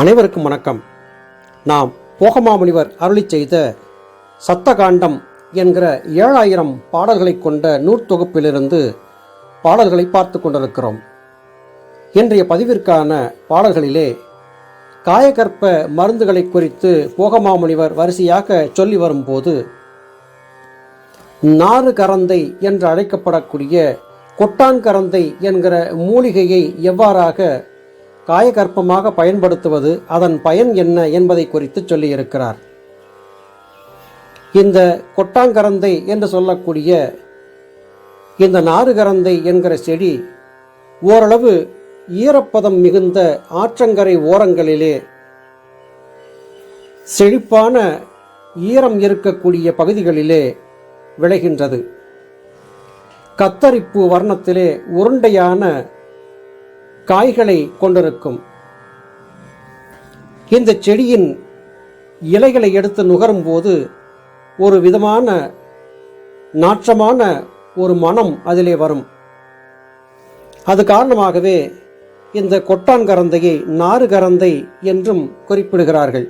அனைவருக்கும் வணக்கம். நாம் போகமாமுனிவர் அருளி செய்த சத்தகாண்டம் என்கிற ஏழாயிரம் பாடல்களை கொண்ட நூற்தொகுப்பிலிருந்து பாடல்களை பார்த்து கொண்டிருக்கிறோம். இன்றைய பதிவிற்கான பாடல்களிலே காயகற்ப மருந்துகளை குறித்து போகமாமுனிவர் வரிசையாக சொல்லி வரும்போது நாறு கரந்தை என்று அழைக்கப்படக்கூடிய கொட்டான் கரந்தை என்கிற மூலிகையை எவ்வாறாக காயகற்பமாக பயன்படுத்துவது அதன் பயன் என்ன என்பதை குறித்து சொல்லியிருக்கிறார். இந்த கொட்டாங்கரந்தை என்று சொல்லக்கூடிய இந்த நாறுகரந்தை என்கிற செடி ஓரளவு ஈரப்பதம் மிகுந்த ஆற்றங்கரை ஓரங்களிலே செழிப்பான ஈரம் இருக்கக்கூடிய பகுதிகளிலே விளைகின்றது. கத்தரிப்பு வர்ணத்திலே உருண்டையான காய்களை கொண்டிருக்கும். இந்த செடியின் இலைகளை எடுத்து நுகரும் போது ஒரு விதமான நாற்றமான ஒரு மனம் அதிலே வரும். அது காரணமாகவே இந்த கொட்டான் கரந்தையை நாறு கரந்தை என்றும் குறிப்பிடுகிறார்கள்.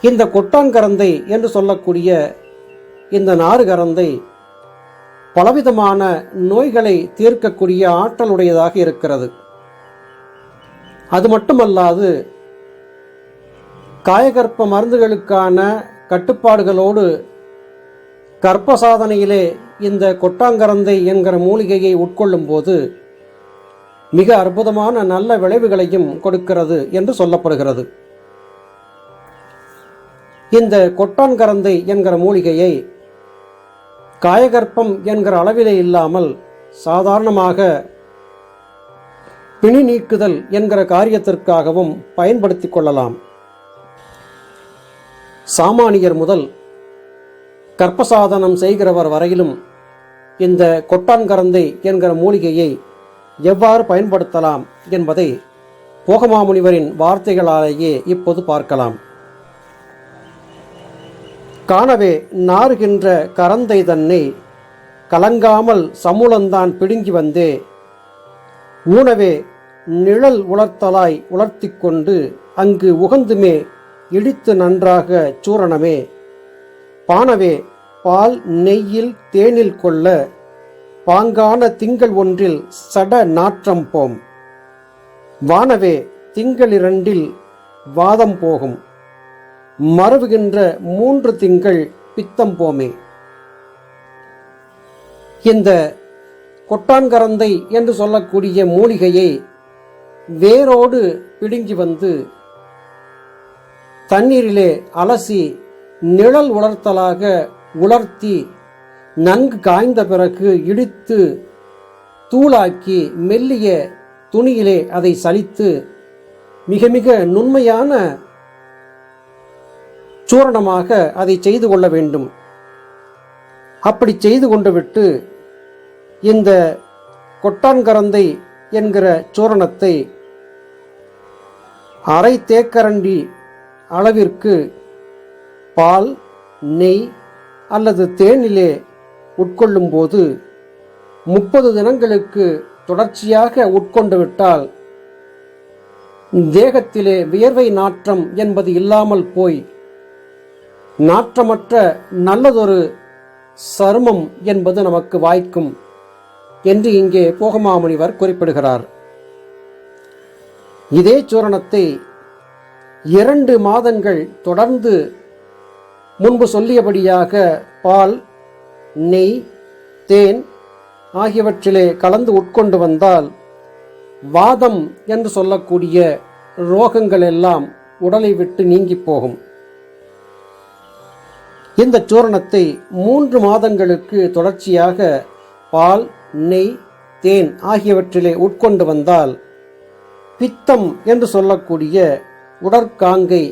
இந்த கொட்டான் கரந்தை என்று சொல்லக்கூடிய இந்த நாறு கரந்தை பலவிதமான நோய்களை தீர்க்கக்கூடிய ஆற்றலுடையதாக இருக்கிறது. அது மட்டுமல்லாது காயகற்ப மருந்துகளுக்கான கட்டுப்பாடுகளோடு கற்ப சாதனையிலே இந்த கொட்டாங்கரந்தை என்கிற மூலிகையை உட்கொள்ளும் போது மிக அற்புதமான நல்ல விளைவுகளையும் கொடுக்கிறது என்று சொல்லப்படுகிறது. இந்த கொட்டான்கரந்தை என்கிற மூலிகையை காயகற்பம் என்கிற அளவிலே இல்லாமல் சாதாரணமாக பிணி நீக்குதல் என்கிற காரியத்திற்காகவும் பயன்படுத்திக் கொள்ளலாம். சாமானியர் முதல் கற்பசாதனம் செய்கிறவர் வரையிலும் இந்த கொட்டான்கரந்தை என்கிற மூலிகையை எவ்வாறு பயன்படுத்தலாம் என்பதை போகமாமுனிவரின் வார்த்தைகளாலேயே இப்போது பார்க்கலாம். காணவே நாறுகின்ற கரந்தை தன்னை கலங்காமல் சமூலந்தான் பிடுங்கி வந்தே. ஊனவே நிழல் உலர்த்தலாய் உலர்த்தி கொண்டு அங்கு உகந்துமே இடித்து நன்றாக சூரணமே. பானவே பால் நெய்யில் தேனில் கொள்ள பாங்கான திங்கள் ஒன்றில் சட நாற்றம் போம். வானவே திங்களிரண்டில் வாதம் போகும். மறவுகின்ற மூன்று திங்கள் பித்தம் போமே. இந்த கொட்டான்கரந்தை என்று சொல்லக்கூடிய மூலிகையை வேரோடு பிடுங்கி வந்து தண்ணீரிலே அலசி நிழல் உலர்த்தலாக உலர்த்தி நன்கு காய்ந்த பிறகு இடித்து தூளாக்கி மெல்லிய துணியிலே அதை சலித்து மிக மிக நுண்மையான சூரணமாக அதை செய்து கொள்ள வேண்டும். அப்படி செய்து கொண்டு விட்டு இந்த கொட்டான்கரந்தை என்கிற சூரணத்தை அரை தேக்கரண்டி அளவிற்கு பால் நெய் அல்லது தேனிலே உட்கொள்ளும்போது முப்பது தினங்களுக்கு தொடர்ச்சியாக உட்கொண்டு விட்டால் தேகத்திலே வியர்வை நாற்றம் என்பது இல்லாமல் போய் நாற்றமற்ற நல்லதொரு சருமம் என்பது நமக்கு வாய்க்கும் என்று இங்கே போகமாமுனிவர் குறிப்பிடுகிறார். இதே சூரணத்தை இரண்டு மாதங்கள் தொடர்ந்து முன்பு சொல்லியபடியாக பால் நெய் தேன் ஆகியவற்றிலே கலந்து உட்கொண்டு வந்தால் வாதம் என்று சொல்லக்கூடிய ரோகங்கள் எல்லாம் உடலை விட்டு நீங்கி போகும். இந்த சூரணத்தை மூன்று மாதங்களுக்கு தொடர்ச்சியாக பால் நெய் தேன் ஆகியவற்றிலே உட்கொண்டு வந்தால் பித்தம் என்று சொல்லக்கூடிய உடற்காங்கை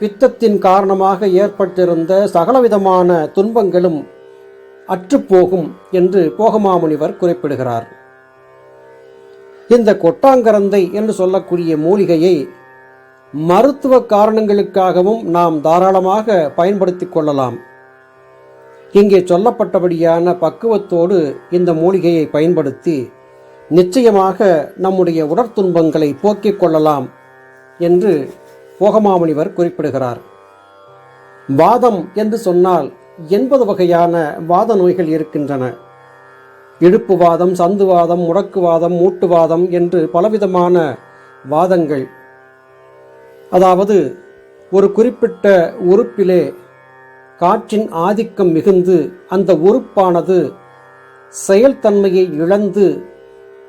பித்தத்தின் காரணமாக ஏற்பட்டிருந்த சகலவிதமான துன்பங்களும் அற்றுப்போகும் என்று போகமாமுனிவர் குறிப்பிடுகிறார். இந்த கொட்டாங்கரந்தை என்று சொல்லக்கூடிய மூலிகையை மருத்துவ காரணங்களுக்காகவும் நாம் தாராளமாக பயன்படுத்திக் கொள்ளலாம். இங்கே சொல்லப்பட்டபடியான பக்குவத்தோடு இந்த மூலிகையை பயன்படுத்தி நிச்சயமாக நம்முடைய உடற்துன்பங்களை போக்கிக் கொள்ளலாம் என்று போகமாமுனிவர் குறிப்பிடுகிறார். வாதம் என்று சொன்னால் எண்பது வகையான வாத நோய்கள் இருக்கின்றன. இடுப்பு வாதம் சந்துவாதம் முடக்குவாதம் மூட்டுவாதம் என்று பலவிதமான வாதங்கள். அதாவது ஒரு குறிப்பிட்ட உறுப்பிலே காற்றின் ஆதிக்கம் மிகுந்து அந்த உறுப்பானது செயல்தன்மையை இழந்து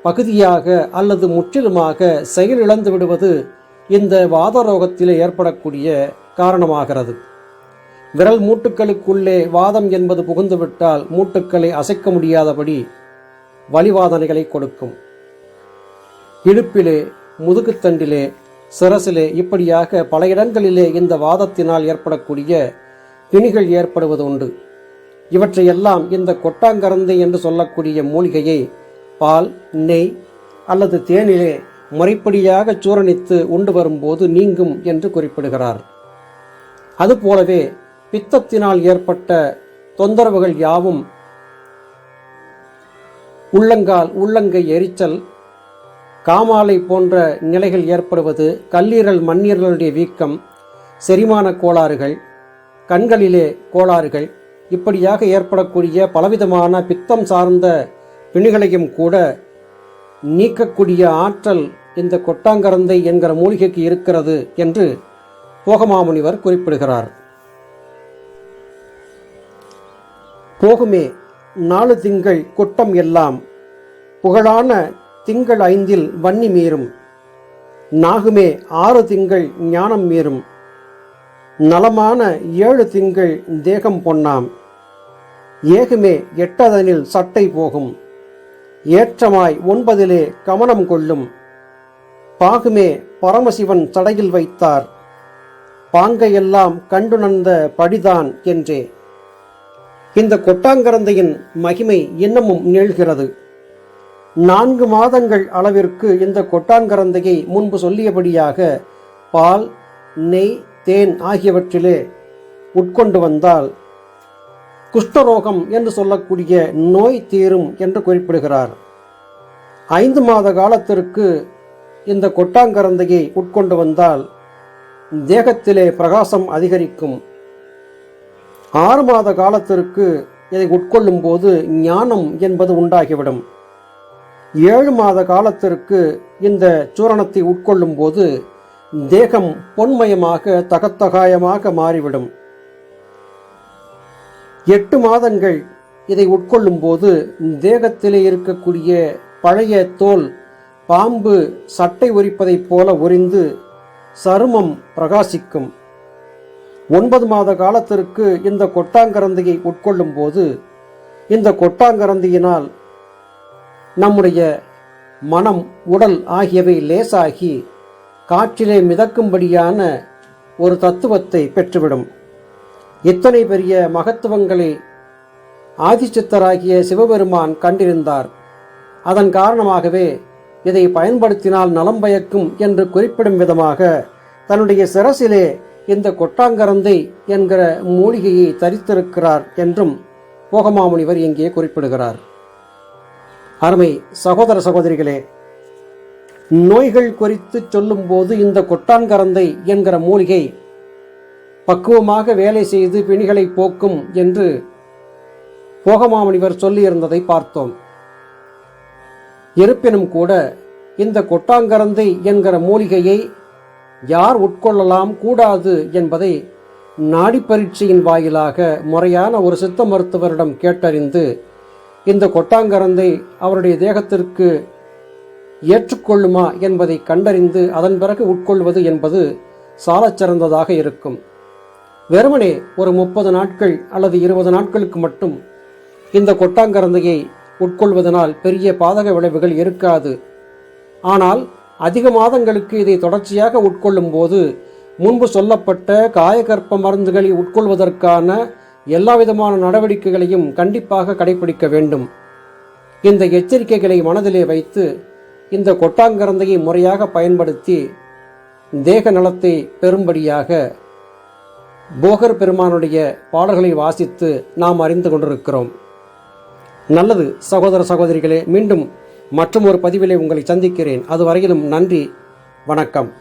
பகுதியாக அல்லது முற்றிலுமாக செயலிழந்து விடுவது இந்த வாதரோகத்தில் ஏற்படக்கூடிய காரணமாகிறது. விரல் மூட்டுக்களுக்குள்ளே வாதம் என்பது புகுந்துவிட்டால் மூட்டுக்களை அசைக்க முடியாதபடி வழிவாதனைகளை கொடுக்கும். இடுப்பிலே முதுகுத்தண்டிலே சிரசிலே இப்படியாக பல இடங்களிலே இந்த வாதத்தினால் ஏற்படக்கூடிய பிணிகள் ஏற்படுவது உண்டு. இவற்றையெல்லாம் இந்த கொட்டாங்கரந்தை என்று சொல்லக்கூடிய மூலிகையை பால் நெய் அல்லது தேனிலே முறைப்படியாக சூரணித்து உண்டு வரும்போது நீங்கும் என்று குறிப்பிடுகிறார். அதுபோலவே பித்தத்தினால் ஏற்பட்ட தொந்தரவுகள் யாவும் உள்ளங்கால் உள்ளங்கை எரிச்சல் காமாலை போன்ற நிலைகள் ஏற்படுவது கல்லீரல் மண்ணீரலுடைய வீக்கம் செரிமான கோளாறுகள் கண்களிலே கோளாறுகள் இப்படியாக ஏற்படக்கூடிய பலவிதமான பித்தம் சார்ந்த பிணிகளையும் கூட நீக்கக்கூடிய ஆற்றல் இந்த கொட்டாங்கரந்தை என்கிற மூலிகைக்கு இருக்கிறது என்று போகமாமுனிவர் குறிப்பிடுகிறார். போகுமே நாலு திங்கள் குட்டம் எல்லாம் புகழான திங்கள் ஐந்தில் வன்னி மீறும். நாகுமே ஆறு திங்கள் ஞானம் மீறும். நலமான ஏழு திங்கள் தேகம் பொன்னாம். ஏகுமே எட்டதனில் சட்டை போகும். ஏற்றமாய் ஒன்பதிலே கமனம் கொள்ளும். பாகுமே பரமசிவன் தடையில் வைத்தார். பாங்கையெல்லாம் கண்டுணர்ந்த படிதான் என்றே. இந்த கொட்டாங்கரந்தையின் மகிமை இன்னமும் நிகழ்கிறது. நான்கு மாதங்கள் அளவிற்கு இந்த கொட்டாங்கரந்தையை முன்பு சொல்லியபடியாக பால் நெய் தேன் ஆகியவற்றிலே உட்கொண்டு வந்தால் குஷ்டரோகம் என்று சொல்லக்கூடிய நோய் தீரும் என்று குறிப்பிடுகிறார். ஐந்து மாத காலத்திற்கு இந்த கொட்டாங்கரந்தையை உட்கொண்டு வந்தால் தேகத்திலே பிரகாசம் அதிகரிக்கும். ஆறு மாத காலத்திற்கு இதை உட்கொள்ளும் போது ஞானம் என்பது உண்டாகிவிடும். ஏழு மாத காலத்திற்கு இந்த சூரணத்தை உட்கொள்ளும் போது தேகம் பொன்மயமாக தகத்தகாயமாக மாறிவிடும். எட்டு மாதங்கள் இதை உட்கொள்ளும் போது தேகத்திலே இருக்கக்கூடிய பழைய தோல் பாம்பு சட்டை உரிப்பதைப் போல உரிந்து சருமம் பிரகாசிக்கும். ஒன்பது மாத காலத்திற்கு இந்த கொட்டாங்கரந்தையை உட்கொள்ளும் போது இந்த கொட்டாங்கரந்தியினால் நம்முடைய மனம் உடல் ஆகியவை லேசாகி காற்றிலே மிதக்கும்படியான ஒரு தத்துவத்தை பெற்றுவிடும். இத்தனை பெரிய மகத்துவங்களை ஆதிச்சித்தராகிய சிவபெருமான் கண்டிருந்தார். அதன் காரணமாகவே இதை பயன்படுத்தினால் நலம் பயக்கும் என்று குறிப்பிடும் விதமாக தன்னுடைய சிரசிலே இந்த கொட்டாங்கரந்தை என்கிற மூலிகையை தரித்திருக்கிறார் என்றும் போகமாமுனிவர் இங்கே குறிப்பிடுகிறார். அருமை சகோதர சகோதரிகளே நோய்கள் குறித்து சொல்லும்போது இந்த கொட்டான்கரந்தை என்கிற மூலிகை பக்குவமாக வேலை செய்து பிணிகளை போக்கும் என்று போகமாமணிவர் சொல்லியிருந்ததை பார்த்தோம். இருப்பினும் கூட இந்த கொட்டாங்கரந்தை என்கிற மூலிகையை யார் உட்கொள்ளலாம் கூடாது என்பதை நாடி பரீட்சையின் வாயிலாக முறையான ஒரு சித்த மருத்துவரிடம் கேட்டறிந்து இந்த கொட்டாங்கரந்தை அவருடைய தேகத்திற்கு ஏற்றுக்கொள்ளுமா என்பதை கண்டறிந்து அதன் பிறகு உட்கொள்வது என்பது சாலச்சிறந்ததாக இருக்கும். வெறுமனே ஒரு முப்பது நாட்கள் அல்லது இருபது நாட்களுக்கு மட்டும் இந்த கொட்டாங்கரந்தையை உட்கொள்வதனால் பெரிய பாதக விளைவுகள் இருக்காது. ஆனால் அதிக மாதங்களுக்கு இதை தொடர்ச்சியாக உட்கொள்ளும் போது முன்பு சொல்லப்பட்ட காயகற்ப மருந்துகளை உட்கொள்வதற்கான எல்லா விதமான நடவடிக்கைகளையும் கண்டிப்பாக கடைபிடிக்க வேண்டும். இந்த எச்சரிக்கைகளை மனதிலே வைத்து இந்த கொட்டாங்கரந்தையை முறையாக பயன்படுத்தி தேக நலத்தை பெறும்படியாக போகர் பெருமானுடைய பாடல்களை வாசித்து நாம் அறிந்து கொண்டிருக்கிறோம். நல்லது சகோதர சகோதரிகளே மீண்டும் மற்றும் ஒரு பதிவிலே உங்களை சந்திக்கிறேன். அதுவரையிலும் நன்றி வணக்கம்.